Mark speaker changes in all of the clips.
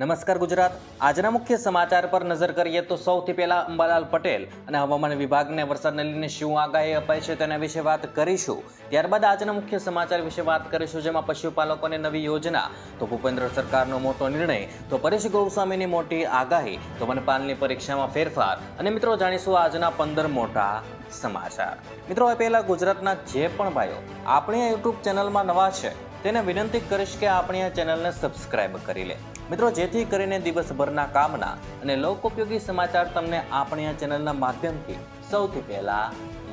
Speaker 1: નમસ્કાર ગુજરાત. આજના મુખ્ય સમાચાર પર નજર કરીએ તો સૌથી પહેલા અંબાલાલ પટેલ અને હવામાન વિભાગને વરસાદને લઈને શું આગાહી અપાય છે તેના વિશે વાત કરીશું. ત્યારબાદ આજના મુખ્ય સમાચાર વિશે વાત કરીશું, જેમાં પશુપાલકોને નવી યોજના. તો ભૂપેન્દ્ર સરકારનો મોટો નિર્ણય. તો પરેશ ગૌસ્વામીની મોટી આગાહી. તો વનપાલની પરીક્ષામાં ફેરફાર. અને મિત્રો, જાણીશું આજના પંદર મોટા સમાચાર. મિત્રો, હવે પહેલા ગુજરાતના જે પણ ભાઈઓ આપણી આ યુટ્યુબ ચેનલમાં નવા છે, તેને વિનંતી કરીશ કે આપણી આ ચેનલને સબસ્ક્રાઈબ કરી લે. મિત્રો, જેથી કરીને દિવસભરના કામના અને લોકોપયોગી સમાચાર તમને આપણી આ ચેનલના માધ્યમથી સૌથી પહેલા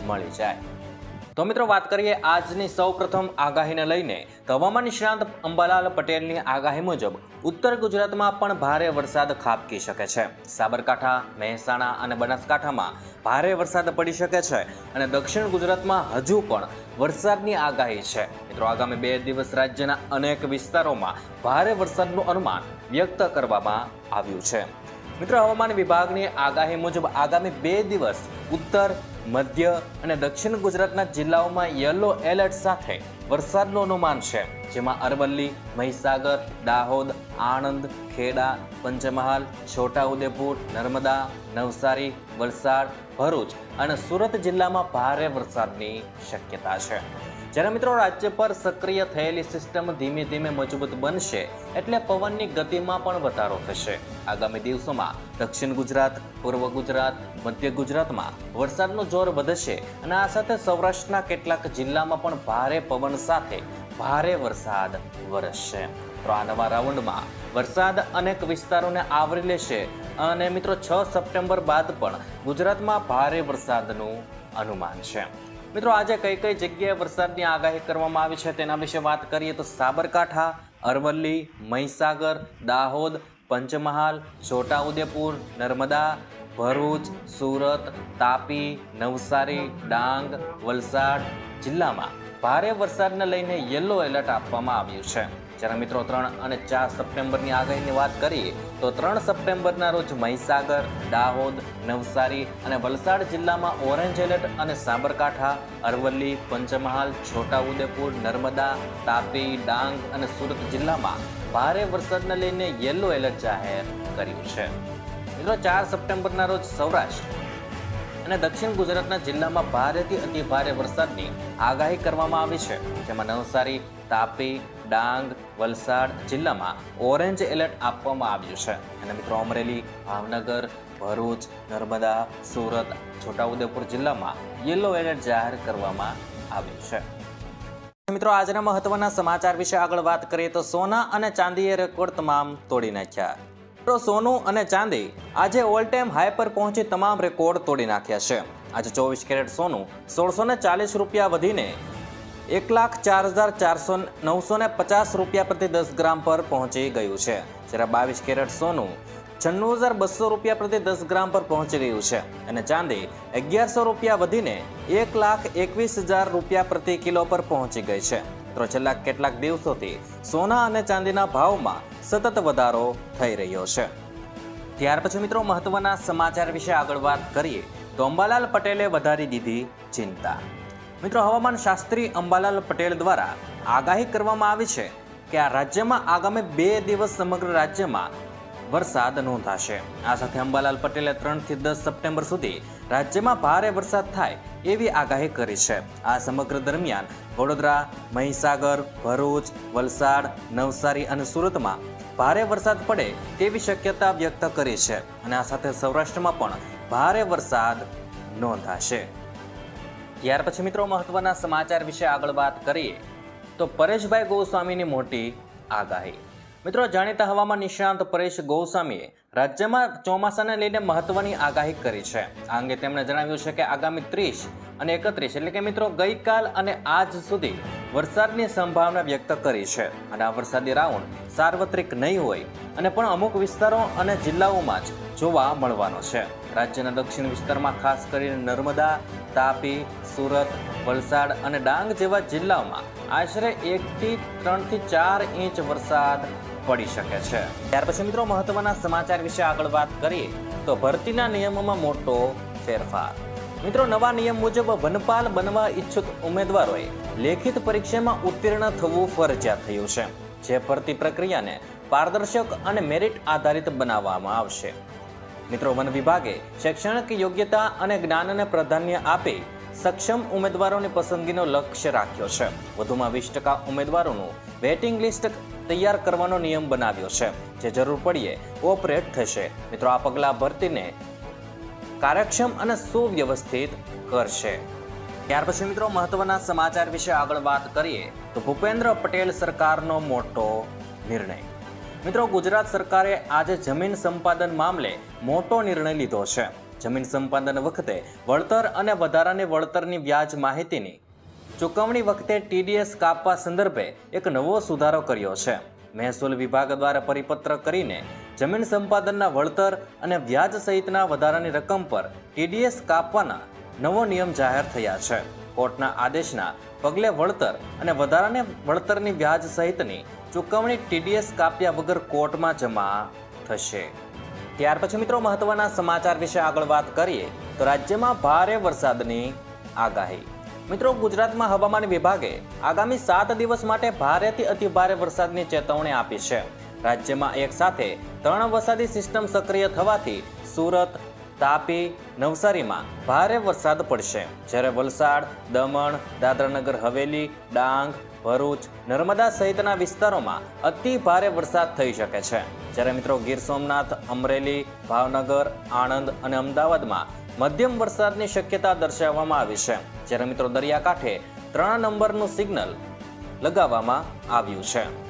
Speaker 1: મળી જાય. તો મિત્રો વાત કરીએ આજની સૌપ્રથમ આગાહીને લઈને. તો હવામાન નિષ્ણાંત અંબાલાલ પટેલની આગાહી મુજબ, ઉત્તર ગુજરાતમાં પણ ભારે વરસાદ ખાબકી શકે છે. સાબરકાંઠા, મહેસાણા અને બનાસકાંઠામાં ભારે વરસાદ પડી શકે છે અને દક્ષિણ ગુજરાતમાં હજુ પણ વરસાદની આગાહી છે. મિત્રો, આગામી બે દિવસ રાજ્યના અનેક વિસ્તારોમાં ભારે વરસાદનું અનુમાન વ્યક્ત કરવામાં આવ્યું છે. મિત્રો, હવામાન વિભાગની આગાહી મુજબ આગામી બે દિવસ ઉત્તર, મધ્ય અને દક્ષિણ ગુજરાતના જિલ્લાઓમાં યલો એલર્ટ સાથે વરસાદનું અનુમાન છે, જેમાં અરવલ્લી, મહીસાગર, દાહોદ, આણંદ, ખેડા, પંચમહાલ, છોટાઉદેપુર, નર્મદા, નવસારી, વલસાડ, ભરૂચ અને સુરત જિલ્લામાં ભારે વરસાદની શક્યતા છે. જ્યારે મિત્રો રાજ્ય પર સક્રિય થયેલી સિસ્ટમ ધીમે ધીમે મજબૂત બનશે, એટલે પવનની ગતિમાં પણ વધારો થશે. આગામી દિવસોમાં દક્ષિણ ગુજરાત, પૂર્વ ગુજરાત, મધ્ય ગુજરાતમાં વરસાદનું જોર વધશે અને આ સાથે સૌરાષ્ટ્રના કેટલાક જિલ્લામાં પણ ભારે પવન સાથે ભારે વરસાદ વરસશે. તો આ નવા રાઉન્ડમાં વરસાદ અનેક વિસ્તારોને આવરી લેશે અને મિત્રો છ સપ્ટેમ્બર બાદ પણ ગુજરાતમાં ભારે વરસાદનું અનુમાન છે. મિત્રો, આજે કઈ કઈ જગ્યાએ વરસાદની આગાહી કરવામાં આવી છે તેના વિશે વાત કરીએ તો સાબરકાંઠા, અરવલ્લી, મહીસાગર, દાહોદ, પંચમહાલ, છોટાઉદેપુર, નર્મદા, ભરૂચ, સુરત, તાપી, નવસારી, ડાંગ, વલસાડ જિલ્લામાં ભારે વરસાદને લઈને યલો એલર્ટ આપવામાં આવ્યું છે. જ્યારે મિત્રો ત્રણ અને ચાર સપ્ટેમ્બરની આગાહીની વાત કરીએ, તો ત્રણ સપ્ટેમ્બરના રોજ મહીસાગર, દાહોદ, નવસારી અને વલસાડ જિલ્લામાં ઓરેન્જ એલર્ટ અને સાબરકાંઠા, અરવલ્લી, પંચમહાલ, છોટાઉદેપુર, નર્મદા, તાપી, ડાંગ અને સુરત જિલ્લામાં ભારે વરસાદને લઈને યલો એલર્ટ જાહેર કર્યું છે. મિત્રો, ચાર સપ્ટેમ્બરના રોજ સૌરાષ્ટ્ર અને દક્ષિણ ગુજરાતના જિલ્લામાં ભારેથી અતિ ભારે વરસાદની આગાહી કરવામાં આવી છે. જેમાં નવસારી, તાપી ડાંગ, વલસાડ જિલ્લામાં ઓરેન્જ એલર્ટ આપવામાં આવ્યું છે. અને મિત્રો, અમરેલી, ભાવનગર, ભરૂચ, નર્મદા, સુરત, છોટાઉદેપુર જિલ્લામાં યલો એલર્ટ જાહેર કરવામાં આવ્યું છે. મિત્રો, આજના મહત્વના સમાચાર વિશે આગળ વાત કરીએ તો સોના અને ચાંદીએ રેકોર્ડ તમામ તોડી નાખ્યા. મિત્રો, સોનું અને ચાંદી આજે ઓલ ટાઈમ હાઈ પર પહોંચી તમામ રેકોર્ડ તોડી નાખ્યા છે. આજે ચોવીસ કેરેટ સોનું સોળસો ચાલીસ રૂપિયા વધીને એક લાખ ચાર હજાર ચારસો નવસો ને પચાસ રૂપિયા પ્રતિ દસ ગ્રામ પર પહોંચી ગયું છે, જ્યારે બાવીસ કેરેટ સોનું છન્નું હજાર બસો રૂપિયા પ્રતિ દસ ગ્રામ પર પહોંચી ગયું છે. અને ચાંદી અગિયારસો રૂપિયા વધીને એક લાખ એકવીસ હજાર રૂપિયા પ્રતિ કિલો પર પહોંચી ગઈ છે. તો છેલ્લા કેટલાક દિવસોથી સોના અને ચાંદીના ભાવમાં સતત વધારો થઈ રહ્યો છે. ત્યાર પછી મિત્રો, મહત્વના સમાચાર વિશે આગળ વાત કરીએ તો અંબાલાલ પટેલે વધારી દીધી ચિંતા. મિત્રો, હવામાન શાસ્ત્રી અંબાલાલ પટેલ દ્વારા આગાહી કરવામાં આવી છે કે આ રાજ્યમાં આગામી બે દિવસ સમગ્ર રાજ્યમાં વરસાદ નોંધાશે. આ સાથે અંબાલાલ પટેલે ત્રણથી દસ સપ્ટેમ્બર સુધી રાજ્યમાં ભારે વરસાદ થાય એવી આગાહી કરી છે. આ સમગ્ર દરમિયાન વડોદરા, મહીસાગર, ભરૂચ, વલસાડ, નવસારી અને સુરતમાં ભારે વરસાદ પડે તેવી શક્યતા વ્યક્ત કરી છે અને આ સાથે સૌરાષ્ટ્રમાં પણ ભારે વરસાદ નોંધાશે. ત્યાર પછી મિત્રો મહત્વના સમાચાર વિશે આગળ વાત કરીએ, તો પરેશભાઈ ગોસ્વામીની મોટી આગાહી. મિત્રો જાણીતા હવામાન નિષ્ણાંત પરેશ ગોસ્વામીએ રાજ્યમાં ચોમાસાને લઈને મહત્વની આગાહી કરી છે. આ અંગે તેમણે જણાવ્યું છે કે આગામી ત્રીસ અને એકત્રીસ એટલે કે મિત્રો ગઈકાલ અને આજ સુધી વરસાદની સંભાવના વ્યક્ત કરી છે. અને આ વરસાદી રાઉન્ડ સાર્વત્રિક નહીં હોય અને પણ અમુક વિસ્તારો અને જિલ્લાઓમાં જ જોવા મળવાનો છે. રાજ્યના દક્ષિણ વિસ્તારમાં ખાસ કરીને નર્મદા, તાપી, સુરત, વલસાડ અને ડાંગ જેવા જિલ્લાઓમાં આશરે એકથી ત્રણથી ચાર ઇંચ વરસાદ પડી શકે છે. ત્યાર પછી મિત્રો મહત્વના સમાચાર વિશે આગળ વાત કરીએ તો ભરતીના નિયમોમાં મોટો ફેરફાર. મિત્રો નવા નિયમ મુજબ વનપાલ બનવા ઈચ્છુક ઉમેદવારોએ લેખિત પરીક્ષામાં ઉત્તીર્ણ થવું ફરજિયાત થયું છે. જે ભરતી પ્રક્રિયાને પારદર્શક અને મેરિટ આધારિત બનાવવામાં આવશે. મિત્રો, વન વિભાગે શૈક્ષણિક યોગ્યતા અને જ્ઞાનને પ્રાધાન્ય આપી સક્ષમ ઉમેદવારોની પસંદગીનો લક્ષ્ય રાખ્યો છે. વધુમાં વીસ ટકા ઉમેદવારોનું વેટિંગ લિસ્ટ તૈયાર કરવાનો નિયમ બનાવ્યો છે. જે જરૂર પડીએ, ઓપરેટ થશે. મિત્રો, આ પગલાં ભરતીને કાર્યક્ષમ અને સુવ્યવસ્થિત કરશે. ત્યાર પછી મિત્રો, મહત્વના સમાચાર વિશે આગળ વાત કરીએ તો ભૂપેન્દ્ર પટેલ સરકારનો મોટો નિર્ણય. મિત્રો, ગુજરાત સરકારે આજે જમીન સંપાદન મામલે મોટો નિર્ણય લીધો છે. જમીન સંપાદન વખતે વળતર અને વધારાની વળતરની વ્યાજ માહિતીની ચૂકવણી વખતે ટીડીએસ કાપવા સંદર્ભે એક નવો સુધારો કર્યો છે. મહેસૂલ વિભાગ દ્વારા પરિપત્ર કરીને જમીન સંપાદનના વળતર અને વ્યાજ સહિતના વધારાની રકમ પર ટીડીએસ કાપવાના નવો નિયમ જાહેર થયા છે. કોર્ટના આદેશના પગલે વળતર અને વધારાને વળતરની વ્યાજ સહિતની ચૂકવણી ટીડીએસ કાપ્યા વગર કોર્ટમાં જમા થશે. ત્યાર પછી મિત્રો મહત્વના સમાચાર વિશે આગળ વાત કરીએ તો રાજ્યમાં ભારે વરસાદની આગાહી. મિત્રો ગુજરાતમાં હવામાન વિભાગે આગામી સાત દિવસ માટે ભારેથી અતિ ભારે વરસાદની ચેતવણી આપી છે. રાજ્યમાં એક સાથે ત્રણ વરસાદી સિસ્ટમ સક્રિય થવાથી સુરત તાપી નવસારીમાં ભારે વરસાદ પડશે. જ્યારે વલસાડ, દમણ, દાદરાનગર, હવેલી, ડાંગ, ભરૂચ, નર્મદા સહિતના વિસ્તારોમાં અતિ ભારે વરસાદ થઈ શકે છે. જ્યારે મિત્રો ગીર સોમનાથ, અમરેલી, ભાવનગર, આણંદ અને અમદાવાદમાં મધ્યમ વરસાદની શક્યતા દર્શાવવામાં આવી છે. જ્યારે મિત્રો દરિયાકાંઠે ત્રણ નંબરનું સિગ્નલ લગાવવામાં આવ્યું છે.